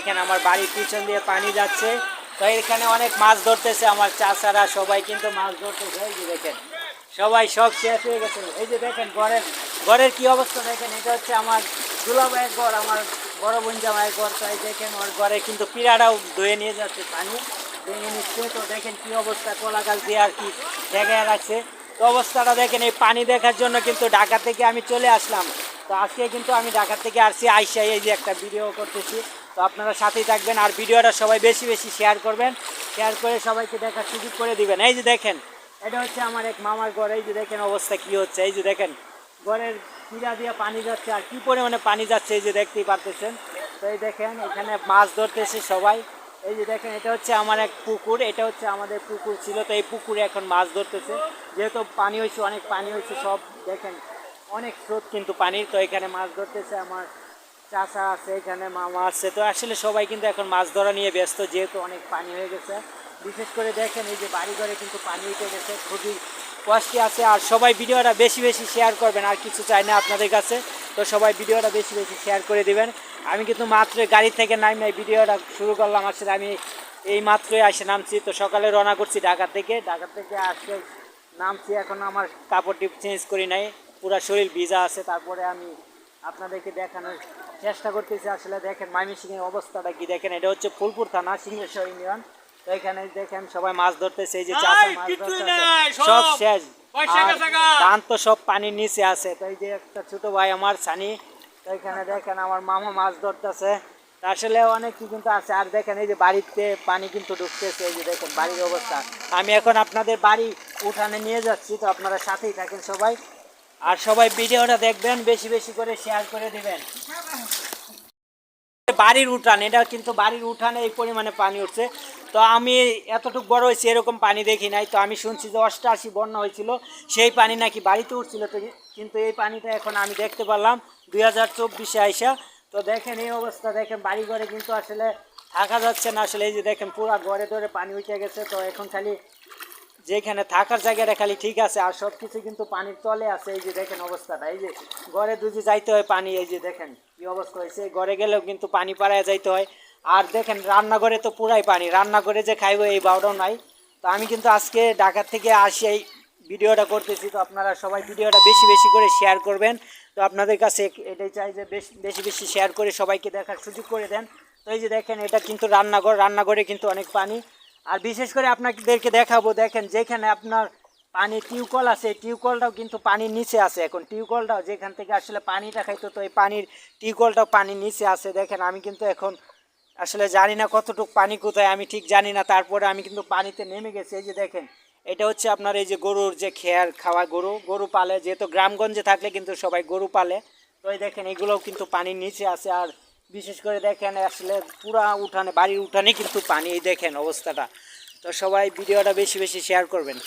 দেখেন আমার বাড়ির পিছন দিয়ে পানি যাচ্ছে। তো এখানে অনেক মাছ ধরতেছে আমার চাচারা সবাই, কিন্তু মাছ ধরতেছে, এই যে দেখেন। সবাই সব শেষ হয়ে গেছে। এই যে দেখেন ঘরের ঘরের কি অবস্থা দেখেন? এটা হচ্ছে আমার দুলাভাইয়ের ঘর, আমার বড় বোন জামাইয়ের ঘর। তাই দেখেন ওর ঘরে কিন্তু পিড়াটাও ধুয়ে নিয়ে যাচ্ছে পানি, ধুয়ে নিচ্ছে। তো দেখেন কি অবস্থা কলা গাছ দিয়ে আর কি জায়গায় রাখছে। তো অবস্থাটা দেখেন, এই পানি দেখার জন্য কিন্তু ঢাকা থেকে আমি চলে আসলাম। তো আজকে কিন্তু আমি ঢাকা থেকে আসছি, আইসা এই যে একটা ভিডিও করতেছি। তো আপনারা সাথেই থাকবেন আর ভিডিওটা সবাই বেশি বেশি শেয়ার করবেন। শেয়ার করে সবাইকে দেখার সুযোগ করে দিবেন। এই যে দেখেন, এটা হচ্ছে আমার এক মামার ঘর। এই যে দেখেন অবস্থা কি হচ্ছে। এই যে দেখেন, ঘরের পিড়া দিয়ে পানি যাচ্ছে আর কি পরিমাণে পানি যাচ্ছে এই যে দেখতেই পারতেছেন। তো এই দেখেন, এখানে মাছ ধরতেছে সবাই। এই যে দেখেন, এটা হচ্ছে আমার এক পুকুর। এটা হচ্ছে আমাদের পুকুর ছিল, তো এই পুকুরে এখন মাছ ধরতেছে। যেহেতু পানি হয়েছে, অনেক পানি হয়েছে, সব দেখেন, অনেক স্রোত কিন্তু পানির। তো এখানে মাছ ধরতেছে আমার চাচা আছে, এখানে মামা আছে। তো আসলে সবাই কিন্তু এখন মাছ ধরা নিয়ে ব্যস্ত, যেহেতু অনেক পানি হয়ে গেছে। বিশেষ করে দেখেন, এই যে বাড়ি ঘরে কিন্তু পানি উঠে গেছে, খুবই কষ্টে আছে। আর সবাই ভিডিওটা বেশি বেশি শেয়ার করবেন, আর কিছু চাই না আপনাদের কাছে। তো সবাই ভিডিওটা বেশি বেশি শেয়ার করে দেবেন। আমি কিন্তু মাত্র গাড়ি থেকে নামি ভিডিওটা শুরু করলাম। আসলে আমি এই মাত্রই এসে নামছি। তো সকালে রওনা করছি ঢাকা থেকে। ঢাকা থেকে আসতে নামছি। এখন আমার কাপড় টিপ চেঞ্জ করি নাই। পুরো শরীর ভিজা আছে। তারপরে আমি আপনাদেরকে দেখানোর চেষ্টা করতেছি। আসলে দেখেন ময়মনসিংহের অবস্থাটা কি? দেখেন এটা হচ্ছে ফুলপুর থানা সিংহেশ্বর ইউনিয়ন। তো এখানে দেখেন সবাই মাছ ধরতেছে এই যে চাষা মাছ ধরতেছে। সব শেষ। ধান তো সব পানির নিচে আছে। তো এই যে একটা ছোট ভাই আমার সানি তো এখানে দেখেন আমার মামা মাছ ধরতেছে। আসলে অনেক কি কিন্তু আছে। আর দেখেন এই যে বাড়িতে পানি কিন্তু ঢুকতেছে এই যে দেখেন বাড়ির অবস্থা। আমি এখন আপনাদের বাড়ি উঠানে নিয়ে যাচ্ছি তো আপনারা সাথেই থাকেন সবাই। আর সবাই ভিডিওটা দেখবেন, বেশি বেশি করে শেয়ার করে দেবেন। বাড়ির উঠান, এটা কিন্তু বাড়ির উঠানে এই পরিমাণে পানি উঠছে। তো আমি এতটুকু বড় হয়েছি, এরকম পানি দেখি নাই। তো আমি শুনছি যে অষ্টআশি বন্যা হয়েছিল, সেই পানি নাকি বাড়িতে উঠছিল তো কিন্তু এই পানিটা এখন আমি দেখতে পারলাম দুই হাজার চব্বিশে আইসা। তো দেখেন এই অবস্থা, দেখেন বাড়ি ঘরে কিন্তু আসলে থাকা যাচ্ছে না। আসলে এই যে দেখেন পুরো ঘরে ধরে পানি উঠে গেছে। তো এখন খালি যেখানে থাকার জায়গাটা খালি ঠিক আছে, আর সব কিছু কিন্তু পানির তলে আছে, এই যে দেখেন অবস্থাটা, এই যে ঘরে দুজি যাইতে হয় পানি, এই যে দেখেন কি অবস্থা হয়েছে ঘরে গেলেও কিন্তু পানি পাড়ায় যাইতে হয়। আর দেখেন রান্নাঘরে তো পুরাই পানি, রান্নাঘরে যে খাইবো এই বাউটাও নাই। তো আমি কিন্তু আজকে ঢাকার থেকে আসি এই ভিডিওটা করতেছি, তো আপনারা সবাই ভিডিওটা বেশি বেশি করে শেয়ার করবেন। তো আপনাদের কাছে এটাই চাই যে বেশ, বেশি বেশি শেয়ার করে সবাইকে দেখার সুযোগ করে দেন। তো এই যে দেখেন, এটা কিন্তু রান্নাঘর, রান্নাঘরে কিন্তু অনেক পানি। আর বিশেষ করে আপনাদেরকে দেখাবো, দেখেন যেখানে আপনার পানি টিউকল আছে টিউকলটাও কিন্তু পানির নিচে আছে এখন। টিউকলটাও যেখান থেকে আসলে পানিটা খাইতো, তো এই পানির টিউকলটাও পানির নিচে আছে। দেখেন আমি কিন্তু এখন আসলে জানি না কতটুকু পানি কোথায়, আমি ঠিক জানি না। তারপরে আমি কিন্তু পানিতে নেমে গেছি। এই যে দেখেন, এটা হচ্ছে আপনার এই যে গরুর যে খেয়ার খাওয়া গরু গরু পালে, যেহেতু গ্রামগঞ্জে থাকলে কিন্তু সবাই গরু পালে, তো এই দেখেন এগুলোও কিন্তু পানির নিচে আছে। আর বিশেষ করে দেখেন, আসলে পুরা উঠানে, বাড়ির উঠানে কিন্তু পানি দেখেন অবস্থাটা। তো সবাই ভিডিওটা বেশি বেশি শেয়ার করবেন।